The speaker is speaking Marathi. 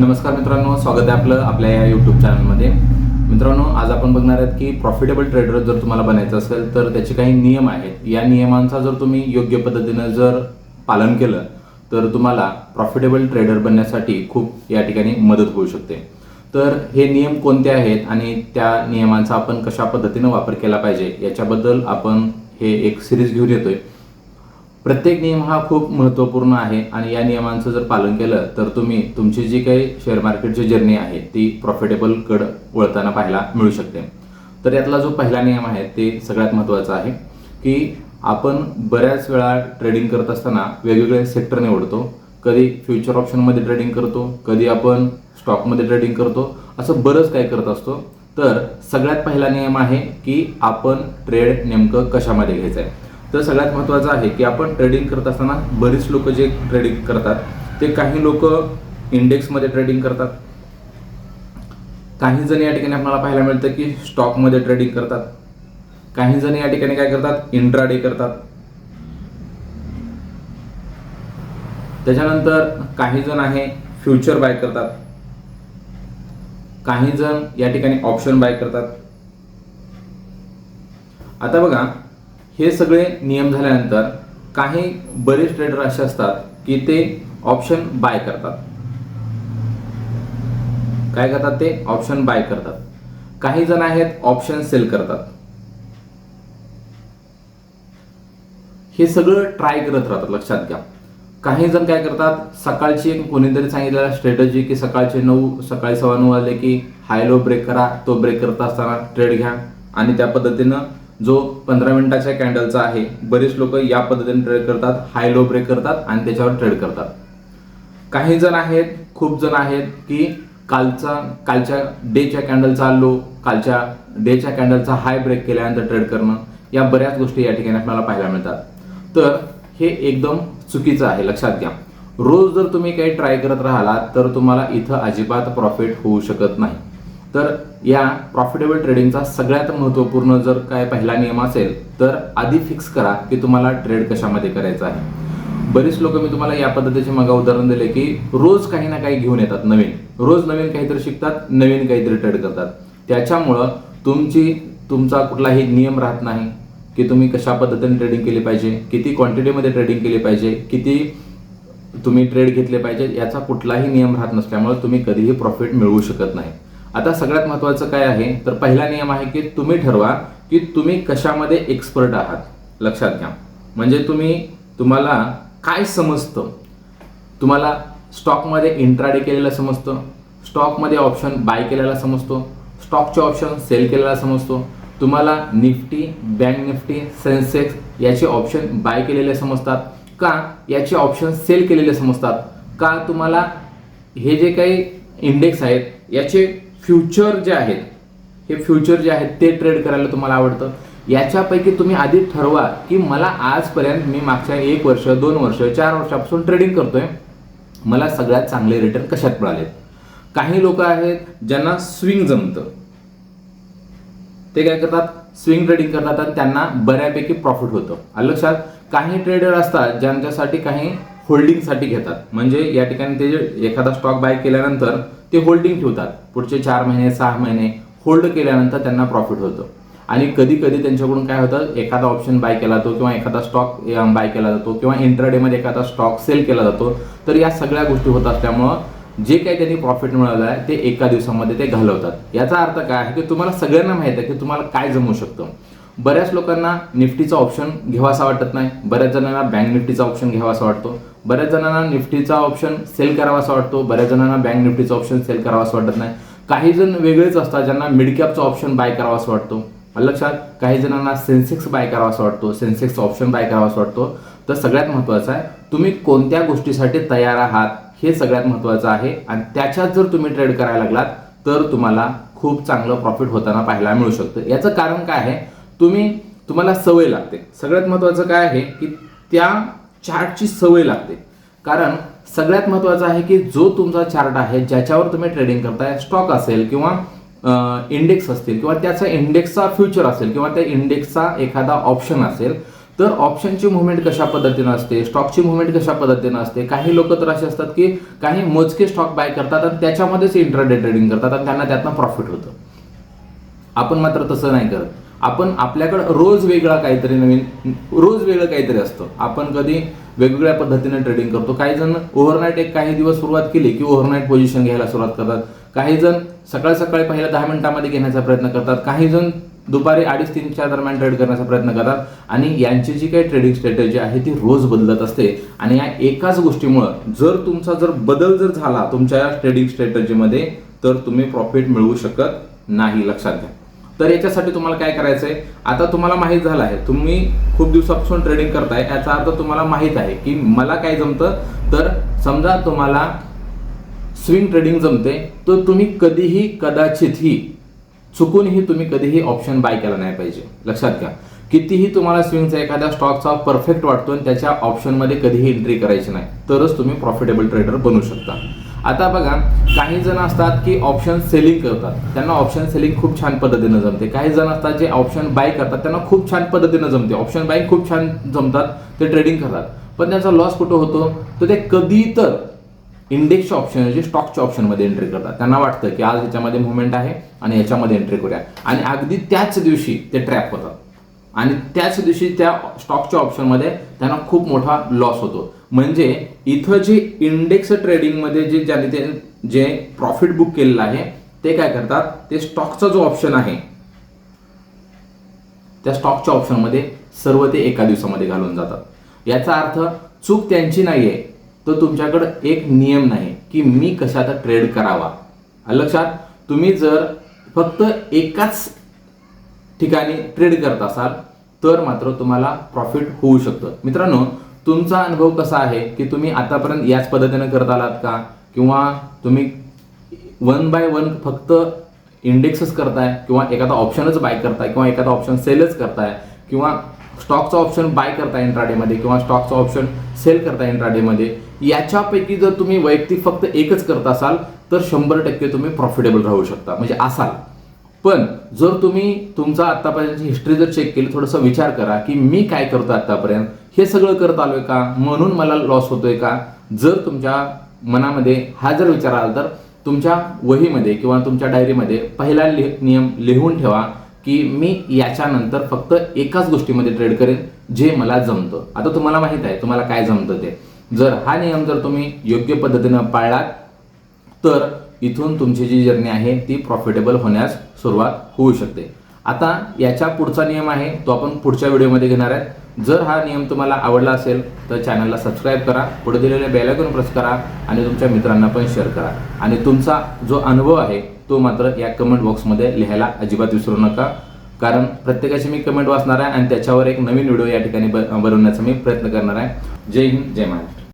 नमस्कार मित्रांनो स्वागत आहे आपलं आपल्या या यूट्यूब चॅनलमध्ये मित्रांनो आज आपण बघणार आहेत की प्रॉफिटेबल ट्रेडर जर तुम्हाला बनायचं असेल तर त्याचे काही नियम आहेत. या नियमांचा जर तुम्ही योग्य पद्धतीनं जर पालन केलं तर तुम्हाला प्रॉफिटेबल ट्रेडर बनण्यासाठी खूप या ठिकाणी मदत होऊ शकते. तर हे नियम कोणते आहेत आणि त्या नियमांचा आपण कशा पद्धतीनं वापर केला पाहिजे याच्याबद्दल आपण हे एक सिरीज घेऊन येतोय. प्रत्येक नियम हा खूप महत्त्वपूर्ण आहे आणि या नियमांचं जर पालन केलं तर तुम्ही तुमची जी काही शेअर मार्केटची जर्नी आहे ती प्रॉफिटेबल कड वळताना पाहायला मिळू शकते. तर यातला जो पहिला नियम आहे ते सगळ्यात महत्त्वाचा आहे की आपण बऱ्याच वेळा ट्रेडिंग करत असताना वेगवेगळे सेक्टर निवडतो. कधी फ्युचर ऑप्शनमध्ये ट्रेडिंग करतो कधी आपण स्टॉकमध्ये ट्रेडिंग करतो असं बरंच काय करत असतो. तर सगळ्यात पहिला नियम आहे की आपण ट्रेड नेमकं कशामध्ये घ्यायचं आहे. तर सगळ्यात महत्त्वाचं आहे की आपण ट्रेडिंग करत असताना बरीच लोक जे ट्रेडिंग करतात ते काही लोक इंडेक्समध्ये ट्रेडिंग करतात. काही जण या ठिकाणी आपल्याला पाहायला मिळतं की स्टॉकमध्ये ट्रेडिंग करतात. काही जण या ठिकाणी काय करतात? इंट्राडे करतात. त्याच्यानंतर काही जण आहे फ्युचर बाय करतात. काही जण या ठिकाणी ऑप्शन बाय करतात. आता बघा हे सगळे नियम झाल्यानंतर काही बरेच ट्रेडर असे असतात की ते ऑप्शन बाय करतात. काय करतात ते? ऑप्शन बाय करतात. काही जण आहेत ऑप्शन सेल करतात. हे सगळं ट्राय करत राहतात लक्षात घ्या. काही जण काय करतात सकाळची एक कोणीतरी सांगितलेला स्ट्रॅटजी की सकाळचे नऊ सकाळी सव्वा नऊ वाजले की हाय लो ब्रेक करा तो ब्रेक करत असताना ट्रेड घ्या. आणि त्या पद्धतीनं जो पंधरा मिनिटाच्या कॅन्डलचा आहे बरेच लोक या पद्धतीने ट्रेड करतात हाय लो ब्रेक करतात आणि त्याच्यावर ट्रेड करतात. काही जण आहेत खूप जण आहेत की कालचा कालच्या डेच्या कॅन्डलचा लो कालच्या डेच्या कॅन्डलचा हाय ब्रेक केल्यानंतर ट्रेड करणं या बऱ्याच गोष्टी या ठिकाणी आपल्याला पाहायला मिळतात. तर हे एकदम चुकीचं आहे लक्षात घ्या. रोज जर तुम्ही काही ट्राय करत राहिलात तर तुम्हाला इथं अजिबात प्रॉफिट होऊ शकत नाही. तर या प्रॉफिटेबल ट्रेडिंगचा सगळ्यात महत्त्वपूर्ण जर काय पहिला नियम असेल तर आधी फिक्स करा की तुम्हाला ट्रेड कशामध्ये करायचा आहे. बरीच लोक मी तुम्हाला या पद्धतीचे मग उदाहरण दिले की रोज काही ना काही घेऊन येतात नवीन. रोज नवीन काहीतरी शिकतात नवीन काहीतरी ट्रेड करतात. त्याच्यामुळं तुमची तुमचा कुठलाही नियम राहत नाही की तुम्ही कशा पद्धतीने ट्रेडिंग केली पाहिजे किती क्वांटिटीमध्ये ट्रेडिंग केली पाहिजे किती तुम्ही ट्रेड घेतले पाहिजे याचा कुठलाही नियम राहत नसल्यामुळे तुम्ही कधीही प्रॉफिट मिळवू शकत नाही. आता सगळ्यात महत्त्वाचं काय आहे? तर पहिला नियम आहे की तुम्ही ठरवा की तुम्ही कशामध्ये एक्सपर्ट आहात. लक्षात घ्या. म्हणजे तुम्ही तुम्हाला काय समजतं? तुम्हाला स्टॉकमध्ये इंट्राडे केलेलं समजतं. स्टॉकमध्ये ऑप्शन बाय केलेला समजतो. स्टॉकचे ऑप्शन सेल केलेला समजतो. तुम्हाला निफ्टी बँक निफ्टी सेन्सेक्स याचे ऑप्शन बाय केलेले समजतात. का याचे ऑप्शन सेल केलेले समजतात? का तुम्हाला हे जे काही इंडेक्स आहेत याचे फ्युचर जे आहेत हे फ्युचर जे आहेत ते ट्रेड करायला तुम्हाला आवडतं? याच्यापैकी तुम्ही आधी ठरवा की मला आजपर्यंत मी मागच्या एक वर्ष दोन वर्ष चार वर्षापासून ट्रेडिंग करतोय. मला सगळ्यात चांगले रिटर्न कशात मिळाले काही लोक आहेत ज्यांना स्विंग जमतं. ते काय करतात? स्विंग ट्रेडिंग करतात आणि त्यांना बऱ्यापैकी प्रॉफिट होतं. आलं लक्षात काही ट्रेडर असतात ज्यांच्यासाठी काही होल्डिंगसाठी घेतात. म्हणजे या ठिकाणी ते एखादा स्टॉक बाय केल्यानंतर ते होल्डिंग ठेवतात. पुढचे चार महिने सहा महिने होल्ड केल्यानंतर त्यांना प्रॉफिट होतं. आणि कधी कधी त्यांच्याकडून काय होतं एखादा ऑप्शन बाय केला जातो किंवा एखादा स्टॉक बाय केला जातो किंवा इंट्राडेमध्ये एखादा स्टॉक सेल केला जातो तर या सगळ्या गोष्टी होत असल्यामुळं जे काही त्यांनी प्रॉफिट मिळवलं आहे ते एका दिवसामध्ये ते घालवतात. याचा अर्थ काय आहे की तुम्हाला सगळ्यांना माहीत आहे की तुम्हाला काय जमू शकतं. बऱ्याच लोकांना निफ्टीचा ऑप्शन घ्यावासा वाटत नाही. बऱ्याच जणांना बँक निफ्टीचा ऑप्शन घ्यावासा वाटतो. बऱ्याच जणांना निफ्टीचा ऑप्शन सेल करावासा वाटतो बऱ्याच जणांना बँक निफ्टीचा ऑप्शन सेल करावासा वाटत नाही. काही जण वेगळेच असतात ज्यांना मिड कॅपचा ऑप्शन बाय करावासा वाटतो. लक्षात काही जणांना सेन्सेक्स बाय करावासा वाटतो सेन्सेक्स ऑप्शन बाय करावासा वाटतो. तर सगळ्यात महत्त्वाचं आहे तुम्ही कोणत्या गोष्टीसाठी तयार आहात हे सगळ्यात महत्त्वाचं आहे. आणि त्याच्यात जर तुम्ही ट्रेड करायला लागलात तर तुम्हाला खूप चांगलं प्रॉफिट होताना पाहायला मिळू शकतं. याचं कारण काय आहे तुम्ही तुम्हाला सवय लागते. सगळ्यात महत्त्वाचं काय आहे की त्या चार्टची सवय लागते. कारण सगळ्यात महत्त्वाचं आहे की जो तुमचा चार्ट आहे ज्याच्यावर तुम्ही ट्रेडिंग करताय स्टॉक असेल किंवा इंडेक्स असतील किंवा त्याचा इंडेक्सचा फ्युचर असेल किंवा त्या इंडेक्सचा एखादा ऑप्शन असेल तर ऑप्शनची मुवमेंट कशा पद्धतीनं असते स्टॉकची मुवमेंट कशा पद्धतीनं असते? काही लोक तर असे असतात की काही मोजके स्टॉक बाय करतात आणि त्याच्यामध्येच इंट्राडे ट्रेडिंग करतात आणि त्यांना त्यातनं प्रॉफिट होतं. आपण मात्र तसं नाही करत. आपण आपल्याकडं रोज वेगळा काहीतरी नवीन रोज वेगळं काहीतरी असतं. आपण कधी वेगवेगळ्या पद्धतीने ट्रेडिंग करतो. काही जण ओव्हरनाईट एक काही दिवस सुरुवात केली की ओव्हरनाईट पोझिशन घ्यायला सुरुवात करतात. काही जण सकाळ सकाळी पहिल्या दहा मिनिटांमध्ये घेण्याचा प्रयत्न करतात. काही जण दुपारी अडीच तीनच्या दरम्यान ट्रेड करण्याचा प्रयत्न करतात. आणि यांची जी काही ट्रेडिंग स्ट्रॅटेजी आहे ती रोज बदलत असते. आणि या एकाच गोष्टीमुळं जर तुमचा जर बदल जर झाला तुमच्या ट्रेडिंग स्ट्रॅटेजीमध्ये तर तुम्ही प्रॉफिट मिळवू शकत नाही लक्षात घ्या. तर याच्यासाठी तुम्हाला काय करायचं आहे आता तुम्हाला माहीत झालं आहे तुम्ही खूप दिवसापासून ट्रेडिंग करताय याचा अर्थ तुम्हाला माहीत आहे की मला काय जमतं? तर समजा तुम्हाला स्विंग ट्रेडिंग जमते तर तुम्ही कधीही कदाचितही चुकूनही तुम्ही कधीही ऑप्शन बाय केला नाही पाहिजे. लक्षात घ्या. कितीही तुम्हाला स्विंगचा एखाद्या स्टॉकचा परफेक्ट वाटतो आणि त्याच्या ऑप्शनमध्ये कधीही एंट्री करायची नाही तरच तुम्ही प्रॉफिटेबल ट्रेडर बनू शकता. आता बघा काही जण असतात की ऑप्शन सेलिंग करतात. त्यांना ऑप्शन सेलिंग खूप छान पद्धतीनं जमते. काही जण असतात जे ऑप्शन बाय करतात त्यांना खूप छान पद्धतीनं जमते. ऑप्शन बाय खूप छान जमतात ते ट्रेडिंग करतात. पण त्यांचा लॉस कुठं होतो? तर ते कधी तर इंडेक्सच्या ऑप्शन जे स्टॉकच्या ऑप्शनमध्ये एंट्री करतात. त्यांना वाटतं की आज याच्यामध्ये मुवमेंट आहे आणि याच्यामध्ये एंट्री करूया. आणि अगदी त्याच दिवशी ते ट्रॅप होतात. आणि त्याच दिवशी त्या स्टॉकच्या ऑप्शनमध्ये त्यांना खूप मोठा लॉस होतो. म्हणजे इथं जे इंडेक्स ट्रेडिंगमध्ये जे ज्याने ते जे प्रॉफिट बुक केलेलं आहे ते काय करतात? ते स्टॉकचा जो ऑप्शन आहे त्या स्टॉकच्या ऑप्शनमध्ये सर्व ते एका दिवसामध्ये घालून जातात. याचा अर्थ चूक त्यांची नाही आहे तर तुमच्याकडं एक नियम नाही की मी कशात ट्रेड करावा. लक्षात तुम्ही जर फक्त एकाच ठिकाणी ट्रेड करत असाल तर मात्र तुम्हाला प्रॉफिट होऊ शकतं. मित्रांनो तुमचा अनुभव कसा आहे? की तुम्ही आतापर्यंत याच पद्धतीने करत आलात का? किंवा तुम्ही वन बाय वन फक्त इंडेक्सच करताय किंवा एखादा ऑप्शनच बाय करताय किंवा एखादा ऑप्शन सेलच करताय किंवा स्टॉकचा ऑप्शन बाय करताय इंट्राडेमध्ये किंवा स्टॉकचा ऑप्शन सेल करताय इंट्राडेमध्ये याच्यापैकी जर तुम्ही वैयक्तिक फक्त एकच करत असाल तर शंभर टक्के तुम्ही प्रॉफिटेबल राहू शकता. म्हणजे असाल. पण जर तुम्ही तुमचा आतापर्यंतची हिस्ट्री जर चेक केली थोडासा विचार करा की मी काय करतो आतापर्यंत हे सगळं करत आलोय का? म्हणून मला लॉस होतोय का? जर तुमच्या मनामध्ये हा जर विचार आला तर तुमच्या वहीमध्ये किंवा तुमच्या डायरीमध्ये पहिला लि नियम लिहून ठेवा की मी याच्यानंतर फक्त एकाच गोष्टीमध्ये ट्रेड करेन जे मला जमतं. आता तुम्हाला माहीत आहे तुम्हाला काय जमतं ते. जर हा नियम जर तुम्ही योग्य पद्धतीनं पाळलात तर इथून तुमची जी जर्नी आहे ती प्रॉफिटेबल होण्यास सुरुवात होऊ शकते. आता याच्या पुढचा नियम आहे तो आपण पुढच्या व्हिडिओमध्ये घेणार आहे. जर हा नियम तुम्हाला आवडला असेल तर चॅनलला सबस्क्राईब करा पुढे दिलेल्या बेलायकॉन प्रेस करा आणि तुमच्या मित्रांना पण शेअर करा. आणि तुमचा जो अनुभव आहे तो मात्र या कमेंट बॉक्समध्ये लिहायला अजिबात विसरू नका. कारण प्रत्येकाची मी कमेंट वाचणार आहे आणि त्याच्यावर एक नवीन व्हिडिओ या ठिकाणी ब- बनवण्याचा मी प्रयत्न करणार आहे. जय हिंद जय महाराष्ट्र.